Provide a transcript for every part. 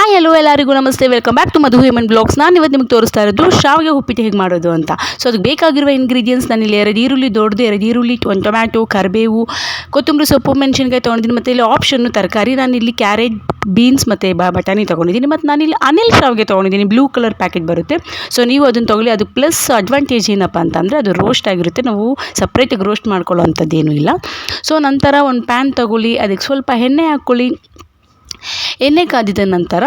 Hi hello ಎಲ್ಲರಿಗೂ ನಮಸ್ತೆ. Welcome back to Madhu Heman blogs ನಾನು ಇವತ್ತು ನಿಮಗೆ ತೋರಿಸ್ತಾ ಇರೋದು ಶಾವಿಗೆ ಉಪ್ಪಿಟ್ಟು ಹೇಗೆ ಮಾಡೋದು ಅಂತ. ಸೊ ಅದಕ್ಕೆ ಬೇಕಾಗಿರುವ ಇಂಗ್ರೀಡಿಯೆಂಟ್ಸ್ ನಾನಿಲ್ಲಿ ಎರಡು ಈರುಳ್ಳಿ ದೊಡ್ಡದು, ಎರಡು ಈರುಳ್ಳಿ, ಒಂದು ಟೊಮ್ಯಾಟೊ ಕರಿಬೇವು, ಕೊತ್ತಂಬರಿ ಸೊಪ್ಪು, ಮೆಣಸಿನ್ಕಾಯಿ ತೊಗೊಂಡಿದ್ದೀನಿ. ಮತ್ತು ಇಲ್ಲಿ ಆಪ್ಷನ್ನು ತರಕಾರಿ. ಇಲ್ಲಿ ಕ್ಯಾರೆಟ್ ಬೀನ್ಸ್ ಮತ್ತು ಬ, ಬಟಾಣಿ ತೊಗೊಂಡಿದ್ದೀನಿ. ಮತ್ತು ನಾನಿಲ್ಲಿ ಅನಿಲ್ ಶಾವಿಗೆ ತೊಗೊಂಡಿದ್ದೀನಿ. ಬ್ಲೂ ಕಲರ್ ಪ್ಯಾಕೆಟ್ ಬರುತ್ತೆ. ಸೊ ನೀವು ಅದನ್ನು ತೊಗೊಳ್ಳಿ. ಅದು ಪ್ಲಸ್ ಅಡ್ವಾಂಟೇಜ್ ಏನಪ್ಪ ಅಂತಂದರೆ ಅದು ರೋಸ್ಟ್ ಆಗಿರುತ್ತೆ. ನಾವು ಸಪ್ರೇಟಾಗಿ ರೋಸ್ಟ್ ಮಾಡ್ಕೊಳ್ಳೋ ಅಂಥದ್ದೇನೂ ಇಲ್ಲ. ಸೊ ನಂತರ ಒಂದು ಪ್ಯಾನ್ ತೊಗೊಳ್ಳಿ. ಅದಕ್ಕೆ ಸ್ವಲ್ಪ ಎಣ್ಣೆ ಹಾಕ್ಕೊಳ್ಳಿ. ಎಣ್ಣೆ ಕಾದಿದ ನಂತರ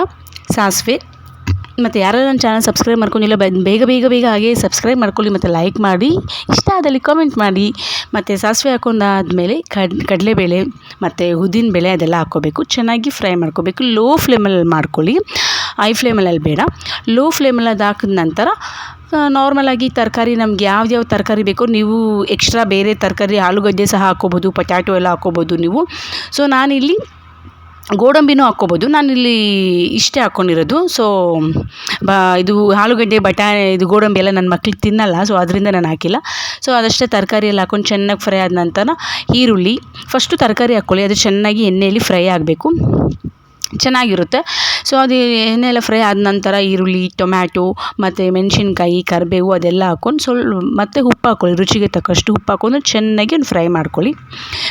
ಸಾಸಿವೆ ಮತ್ತು ಯಾರು ನನ್ನ ಚಾನಲ್ ಸಬ್ಸ್ಕ್ರೈಬ್ ಮಾಡ್ಕೊಂಡಿಲ್ಲ ಬೇಗ ಬೇಗ ಬೇಗ ಹಾಗೆ ಸಬ್ಸ್ಕ್ರೈಬ್ ಮಾಡ್ಕೊಳ್ಳಿ ಮತ್ತು ಲೈಕ್ ಮಾಡಿ, ಇಷ್ಟ ಆದಲ್ಲಿ ಕಾಮೆಂಟ್ ಮಾಡಿ. ಮತ್ತು ಸಾಸಿವೆ ಹಾಕೊಂಡಾದಮೇಲೆ ಕಡ್, ಕಡಲೆಬೇಳೆ ಮತ್ತು ಉದ್ದಿನಬೇಳೆ ಅದೆಲ್ಲ ಹಾಕ್ಕೋಬೇಕು. ಚೆನ್ನಾಗಿ ಫ್ರೈ ಮಾಡ್ಕೋಬೇಕು. ಲೋ ಫ್ಲೇಮಲ್ಲಿ ಮಾಡ್ಕೊಳ್ಳಿ. ಹೈ ಫ್ಲೇಮಲ್ಲಿ ಬೇಡ ಲೋ ಫ್ಲೇಮಲ್ಲಿ ಅದು ಹಾಕಿದ ನಂತರ ನಾರ್ಮಲಾಗಿ ತರಕಾರಿ ನಮ್ಗೆ ಯಾವ್ದ್ಯಾವ ತರಕಾರಿ ಬೇಕೋ ನೀವು ಎಕ್ಸ್ಟ್ರಾ ಬೇರೆ ತರಕಾರಿ, ಆಲೂಗಡ್ಡೆ ಸಹ ಹಾಕ್ಕೋಬೋದು ಪೊಟ್ಯಾಟೊ ಎಲ್ಲ ಹಾಕ್ಕೋಬೋದು ನೀವು. ಸೊ ನಾನಿಲ್ಲಿ ಗೋಡಂಬಿನೂ ಹಾಕ್ಕೋಬೋದು. ನಾನಿಲ್ಲಿ ಇಷ್ಟೇ ಹಾಕ್ಕೊಂಡಿರೋದು ಸೊ ಬ, ಇದು ಆಲೂಗಡ್ಡೆ, ಬಟಾಣಿ, ಇದು ಗೋಡಂಬಿ ಎಲ್ಲ ನನ್ನ ಮಕ್ಳಿಗೆ ತಿನ್ನಲ್ಲ. ಸೊ ಅದರಿಂದ ನಾನು ಹಾಕಿಲ್ಲ. ಸೊ ಅದಷ್ಟೇ ತರಕಾರಿ ಎಲ್ಲ ಹಾಕ್ಕೊಂಡು ಚೆನ್ನಾಗಿ ಫ್ರೈ ಆದ ನಂತರ ಈರುಳ್ಳಿ. ಫಸ್ಟು ತರಕಾರಿ ಹಾಕ್ಕೊಳ್ಳಿ. ಅದು ಚೆನ್ನಾಗಿ ಎಣ್ಣೆಯಲ್ಲಿ ಫ್ರೈ ಆಗಬೇಕು. ಚೆನ್ನಾಗಿರುತ್ತೆ. ಸೊ ಅದು ಎಣ್ಣೆಯೆಲ್ಲ ಫ್ರೈ ಆದ ನಂತರ ಈರುಳ್ಳಿ, ಟೊಮ್ಯಾಟೊ, ಮತ್ತು ಮೆಣಸಿನ್ಕಾಯಿ, ಕರಿಬೇವು ಅದೆಲ್ಲ ಹಾಕ್ಕೊಂಡು ಸ್ವಲ್ಪ ಮತ್ತು ಉಪ್ಪು ಹಾಕ್ಕೊಳ್ಳಿ ರುಚಿಗೆ ತಕ್ಕಷ್ಟು ಉಪ್ಪು ಹಾಕ್ಕೊಂಡು ಚೆನ್ನಾಗಿ ಒಂದು ಫ್ರೈ ಮಾಡ್ಕೊಳ್ಳಿ.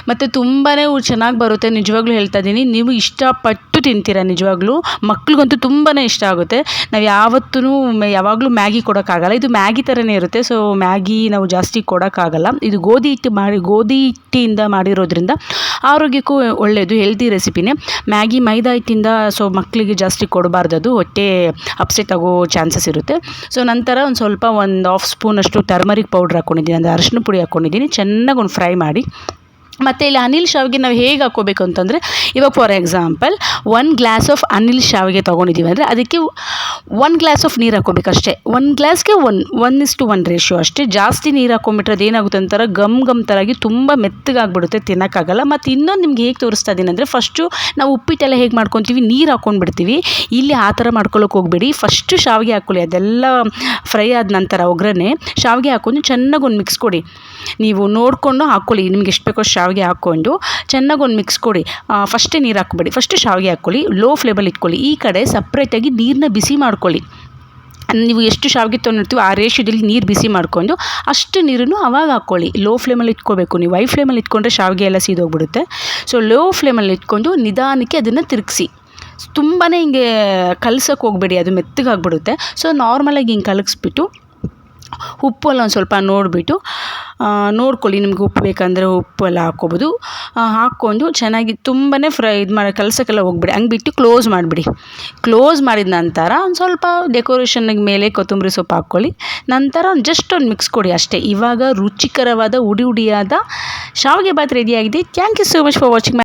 ಮತ್ತು ತುಂಬಾ ಚೆನ್ನಾಗಿ ಬರುತ್ತೆ. ನಿಜವಾಗ್ಲೂ ಹೇಳ್ತಾ ಇದ್ದೀನಿ ನೀವು ಇಷ್ಟಪಟ್ಟು ತಿಂತೀರ ನಿಜವಾಗ್ಲೂ? ಮಕ್ಳಿಗಂತೂ ತುಂಬಾ ಇಷ್ಟ ಆಗುತ್ತೆ. ನಾವು ಯಾವತ್ತೂ ಯಾವಾಗಲೂ ಮ್ಯಾಗಿ ಕೊಡೋಕ್ಕಾಗಲ್ಲ. ಇದು ಮ್ಯಾಗಿ ಥರನೇ ಇರುತ್ತೆ. ಸೊ ಮ್ಯಾಗಿ ನಾವು ಜಾಸ್ತಿ ಕೊಡೋಕ್ಕಾಗಲ್ಲ. ಇದು ಗೋಧಿ ಹಿಟ್ಟು ಮಾಡಿ, ಗೋಧಿ ಹಿಟ್ಟಿಂದ ಮಾಡಿರೋದ್ರಿಂದ ಆರೋಗ್ಯಕ್ಕೂ ಒಳ್ಳೆಯದು ಹೆಲ್ದಿ ರೆಸಿಪಿನೇ ಮ್ಯಾಗಿ, ಮೈದಾ ಹಿಟ್ಟಿಂದ ಸೊ ಮಕ್ಕಳಿಗೆ ಜಾಸ್ತಿ ಕೊಡಬಾರ್ದು ಹೊಟ್ಟೆ ಅಪ್ಸೆಟ್ ಆಗೋ ಚಾನ್ಸಸ್ ಇರುತ್ತೆ. ಸೊ ನಂತರ ಒಂದು ಸ್ವಲ್ಪ ಒಂದು ಹಾಫ್ ಸ್ಪೂನಷ್ಟು ಟರ್ಮರಿಕ್ ಪೌಡ್ರ್ ಹಾಕ್ಕೊಂಡಿದ್ದೀನಿ ಅಂದರೆ ಅರಶಿನ ಪುಡಿ ಹಾಕ್ಕೊಂಡಿದ್ದೀನಿ ಚೆನ್ನಾಗಿ ಒಂದು ಫ್ರೈ ಮಾಡಿ. ಮತ್ತು ಇಲ್ಲಿ ಅನಿಲ್ ಶಾವಿಗೆ ನಾವು ಹೇಗೆ ಹಾಕ್ಕೋಬೇಕು ಅಂತಂದರೆ, ಇವಾಗ for example one glass of Anil ಶಾವಿಗೆ ತೊಗೊಂಡಿದ್ದೀವಿ ಅಂದರೆ ಅದಕ್ಕೆ ಒನ್ ಗ್ಲಾಸ್ ಆಫ್ ನೀರು ಹಾಕ್ಕೋಬೇಕು ಅಷ್ಟೇ. ಒಂದು ಗ್ಲಾಸ್ಗೆ one one is to one ratio ಅಷ್ಟೇ. ಜಾಸ್ತಿ ನೀರು ಹಾಕ್ಕೊಂಬಿಟ್ರೆ ಅದೇನಾಗುತ್ತೆ ಅಂತಾರೆ? ಗಮ್ ಗಮ್ ಥರಾಗಿ ತುಂಬ ಮೆತ್ತಗಾಗ್ಬಿಡುತ್ತೆ, ತಿನ್ನೋಕ್ಕಾಗಲ್ಲ. ಮತ್ತು ಇನ್ನೊಂದು ನಿಮ್ಗೆ ಹೇಗೆ ತೋರಿಸ್ತಾ ಇದ್ದೀನಿ ಅಂದರೆ ಫಸ್ಟು ನಾವು ಉಪ್ಪಿಟ್ಟೆಲ್ಲ ಹೇಗೆ ಮಾಡ್ಕೊತೀವಿ? ನೀರು ಹಾಕ್ಕೊಂಡ್ಬಿಡ್ತೀವಿ. ಇಲ್ಲಿ ಆ ಥರ ಮಾಡ್ಕೊಳ್ಳೋಕೆ ಹೋಗಬೇಡಿ. ಫಸ್ಟು ಶಾವಿಗೆ ಹಾಕ್ಕೊಳ್ಳಿ. ಅದೆಲ್ಲ ಫ್ರೈ ಆದ ನಂತರ ಒಗ್ಗರಣೆ. ಶಾವಿಗೆ ಹಾಕ್ಕೊಂಡು ಚೆನ್ನಾಗಿ ಒಂದು ಮಿಕ್ಸ್ ಕೊಡಿ. ನೀವು ನೋಡಿಕೊಂಡು ಹಾಕ್ಕೊಳ್ಳಿ. ನಿಮ್ಗೆ ಎಷ್ಟು ಬೇಕೋ ಶಾವಿಗೆ ಹಾಕ್ಕೊಂಡು ಚೆನ್ನಾಗಿ ಒಂದು ಮಿಕ್ಸ್ ಕೊಡಿ. ಫಸ್ಟೇ ನೀರು ಹಾಕ್ಬೇಡಿ. ಫಸ್ಟ್ ಶಾವಿಗೆ ಹಾಕ್ಕೊಳ್ಳಿ. ಲೋ ಫ್ಲೇಮಲ್ಲಿ ಇಟ್ಕೊಳ್ಳಿ. ಈ ಕಡೆ ಸಪ್ರೇಟಾಗಿ ನೀರನ್ನ ಬಿಸಿ ಮಾಡ್ಕೊಳ್ಳಿ. ನೀವು ಎಷ್ಟು ಶಾವಿಗೆ ತೊಗೊಂಡಿರ್ತೀವಿ ಆ ರೇಷ್ಯದಲ್ಲಿ ನೀರು ಬಿಸಿ ಮಾಡ್ಕೊಂಡು ಅಷ್ಟು ನೀರನ್ನು ಅವಾಗ ಹಾಕ್ಕೊಳ್ಳಿ. ಲೋ ಫ್ಲೇಮಲ್ಲಿ ಇಟ್ಕೋಬೇಕು. ನೀವು ಹೈ ಫ್ಲೇಮಲ್ಲಿ ಇಟ್ಕೊಂಡ್ರೆ ಶಾವಿಗೆ ಎಲ್ಲ ಸೀದೋಗ್ಬಿಡುತ್ತೆ. ಸೊ ಲೋ ಫ್ಲೇಮಲ್ಲಿ ಇಟ್ಕೊಂಡು ನಿಧಾನಕ್ಕೆ ಅದನ್ನು ತಿರುಗಿಸಿ. ತುಂಬಾ ಹಿಂಗೆ ಕಲ್ಸೋಕೆ ಹೋಗಬೇಡಿ. ಅದು ಮೆತ್ತಗಾಗ್ಬಿಡುತ್ತೆ. ಸೊ ನಾರ್ಮಲಾಗಿ ಹಿಂಗೆ ಕಲಗಿಸ್ಬಿಟ್ಟು ಉಪ್ಪು ಎಲ್ಲ ಒಂದು ಸ್ವಲ್ಪ ನೋಡಿಬಿಟ್ಟು ನೋಡ್ಕೊಳ್ಳಿ ನಿಮ್ಗೆ ಉಪ್ಪು ಬೇಕಂದರೆ ಉಪ್ಪು ಎಲ್ಲ ಹಾಕ್ಕೊಬೋದು ಹಾಕ್ಕೊಂಡು ಚೆನ್ನಾಗಿ ತುಂಬಾ ಫ್ರೈ ಇದು ಮಾಡಿ, ಕಲಸೋಕ್ಕೆಲ್ಲ ಹೋಗ್ಬೇಡಿ. ಹಂಗೆ ಬಿಟ್ಟು ಕ್ಲೋಸ್ ಮಾಡಿಬಿಡಿ. ಕ್ಲೋಸ್ ಮಾಡಿದ ನಂತರ ಒಂದು ಸ್ವಲ್ಪ ಡೆಕೋರೇಷನ್ನಿಗೆ ಮೇಲೆ ಕೊತ್ತಂಬರಿ ಸೊಪ್ಪು ಹಾಕ್ಕೊಳ್ಳಿ. ನಂತರ ಜಸ್ಟ್ ಒಂದು ಮಿಕ್ಸ್ ಕೊಡಿ ಅಷ್ಟೇ. ಇವಾಗ ರುಚಿಕರವಾದ, ಉಡಿ ಉಡಿಯಾದ ಶಾವಿಗೆ ಬಾತ್ ರೆಡಿಯಾಗಿದೆ thank you so much for watching my